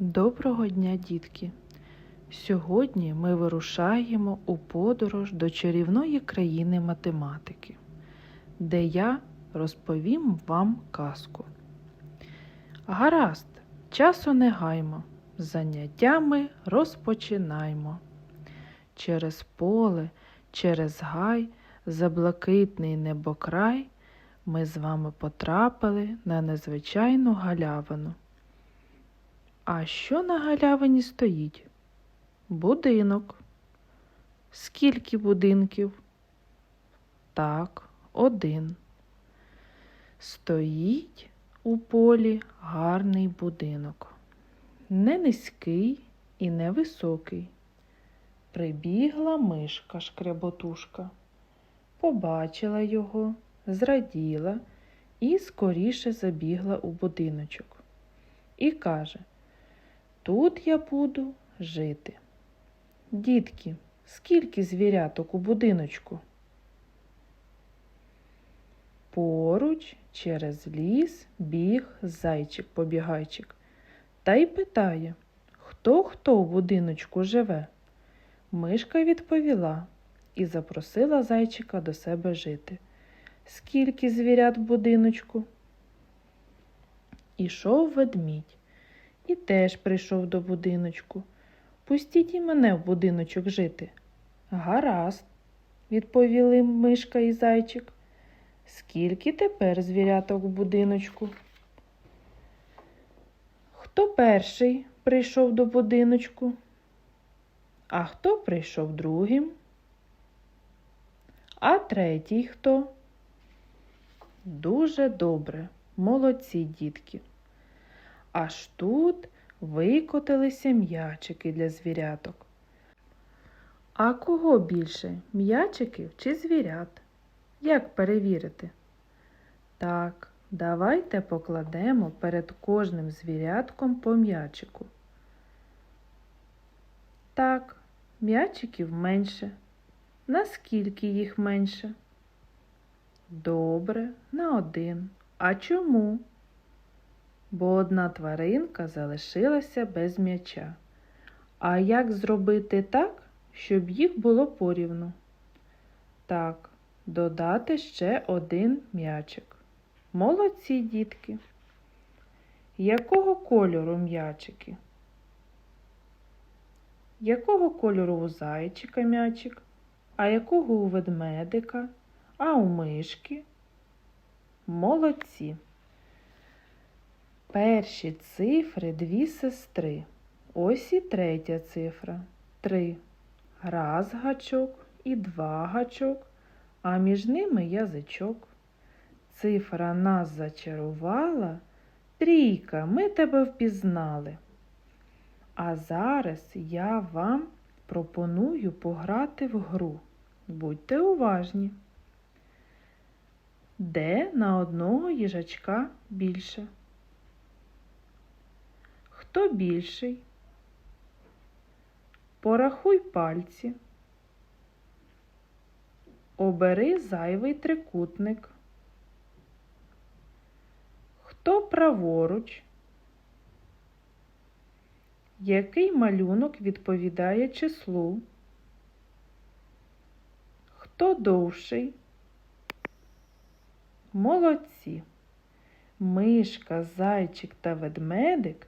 Доброго дня, дітки! Сьогодні ми вирушаємо у подорож до чарівної країни математики, де я розповім вам казку. Гаразд, часу не гаймо, заняттями розпочинаймо. Через поле, через гай, за блакитний небокрай ми з вами потрапили на незвичайну галявину. А що на галявині стоїть? Будинок. Скільки будинків? Так, один. Стоїть у полі гарний будинок. Не низький і не високий. Прибігла мишка шкряботушка, побачила його, зраділа і скоріше забігла у будиночок. І каже, Тут я буду жити. Дітки, скільки звіряток у будиночку? Поруч через ліс біг зайчик-побігайчик та й питає, хто хто у будиночку живе. Мишка відповіла і запросила зайчика до себе жити. Скільки звірят в будиночку? Ішов ведмідь і теж прийшов до будиночку. Пустіть і мене в будиночок жити. Гаразд, відповіли мишка і зайчик. Скільки тепер звіряток в будиночку? Хто перший прийшов до будиночку? А хто прийшов другим? А третій хто? Дуже добре, молодці дітки. Аж тут викотилися м'ячики для звіряток. А кого більше м'ячиків чи звірят? Як перевірити? Так, давайте покладемо перед кожним звірятком по м'ячику. Так, м'ячиків менше. Наскільки їх менше? Добре, на один. А чому? Бо одна тваринка залишилася без м'яча. А як зробити так, щоб їх було порівну? Так, додати ще один м'ячик. Молодці дітки. Якого кольору м'ячики? Якого кольору у зайчика м'ячик? А якого у ведмедика? А у мишки? Молодці. Перші цифри дві сестри. Ось і третя цифра. Три. Раз гачок і два гачок, а між ними язичок. Цифра нас зачарувала. Трійка, ми тебе впізнали. А зараз я вам пропоную пограти в гру. Будьте уважні. Де на одного їжачка більше? Хто більший? Порахуй пальці. Обери зайвий трикутник. Хто праворуч? Який малюнок відповідає числу? Хто довший? Молодці. Мишка, зайчик та ведмедик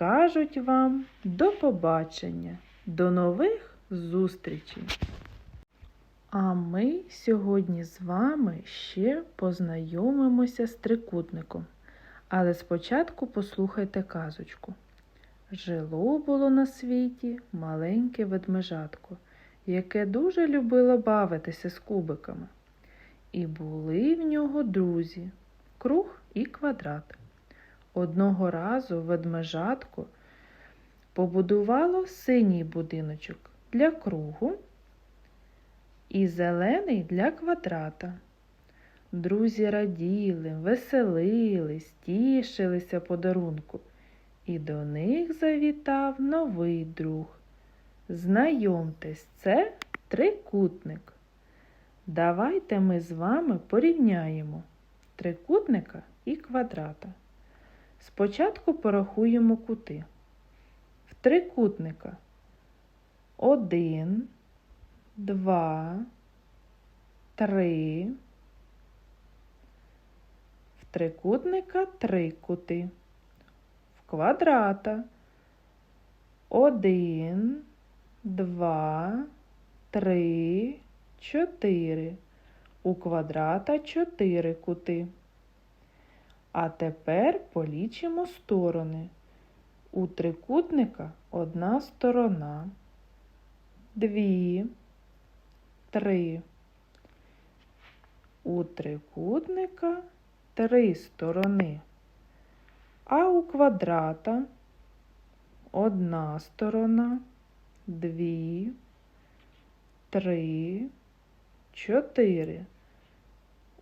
кажуть вам до побачення, до нових зустрічей. А ми сьогодні з вами ще познайомимося з трикутником. Але спочатку послухайте казочку. Жило було на світі маленьке ведмежатко, яке дуже любило бавитися з кубиками. І були в нього друзі круг і квадрат. Одного разу ведмежатко побудувало синій будиночок для кругу і зелений для квадрата. Друзі раділи, веселились, тішилися подарунку, і до них завітав новий друг. Знайомтесь, це трикутник. Давайте ми з вами порівняємо трикутника і квадрата. Спочатку порахуємо кути. В трикутника. Один, два, три. В трикутника три кути. В квадрата. Один, два, три, чотири. У квадрата чотири кути. А тепер полічимо сторони. У трикутника одна сторона, дві, три. У трикутника три сторони, а у квадрата одна сторона, дві, три, чотири.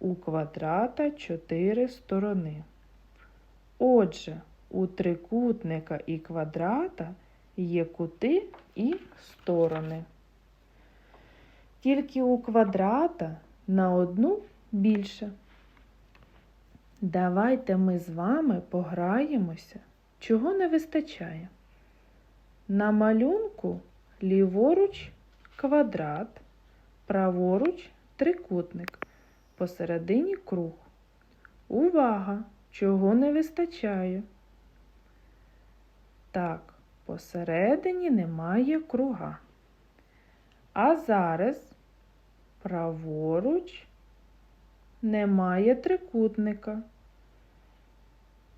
У квадрата чотири сторони. Отже, у трикутника і квадрата є кути і сторони. Тільки у квадрата на одну більше. Давайте ми з вами пограємося, чого не вистачає. На малюнку ліворуч квадрат, праворуч трикутник, посередині круг. Увага! Чого не вистачає? Так, посередині немає круга. А зараз праворуч немає трикутника.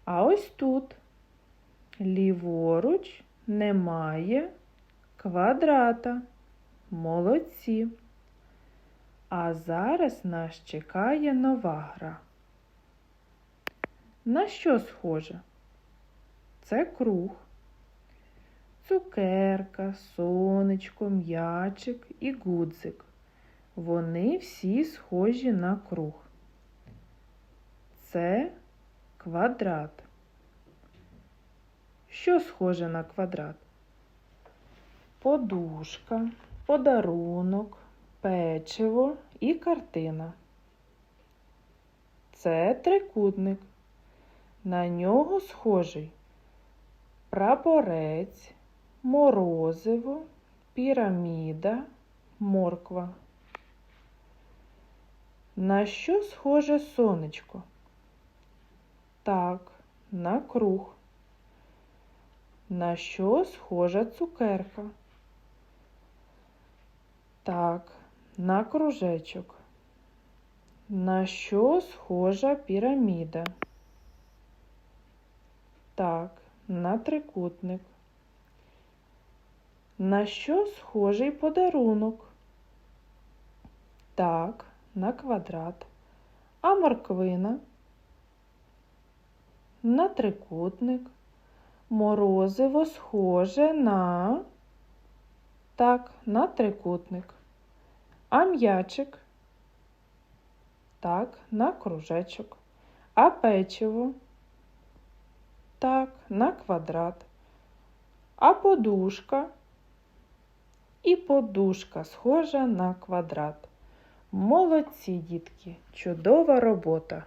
А ось тут ліворуч немає квадрата. Молодці. А зараз нас чекає нова гра. На що схоже? Це круг. Цукерка, сонечко, м'ячик і гудзик. Вони всі схожі на круг. Це квадрат. Що схоже на квадрат? Подушка, подарунок, печиво і картина. Це трикутник. На нього схожий прапорець, морозиво, піраміда, морква. На що схоже сонечко? Так, на круг. На що схожа цукерка? Так, на кружечок. На що схожа піраміда? Так, на трикутник. На що схожий подарунок? Так, на квадрат. А морквина? На трикутник. Морозиво схоже на так, на трикутник. А м'ячик? Так, на кружечок. А печиво? Так, на квадрат. А подушка? І подушка схожа на квадрат. Молодці, дітки, чудова робота!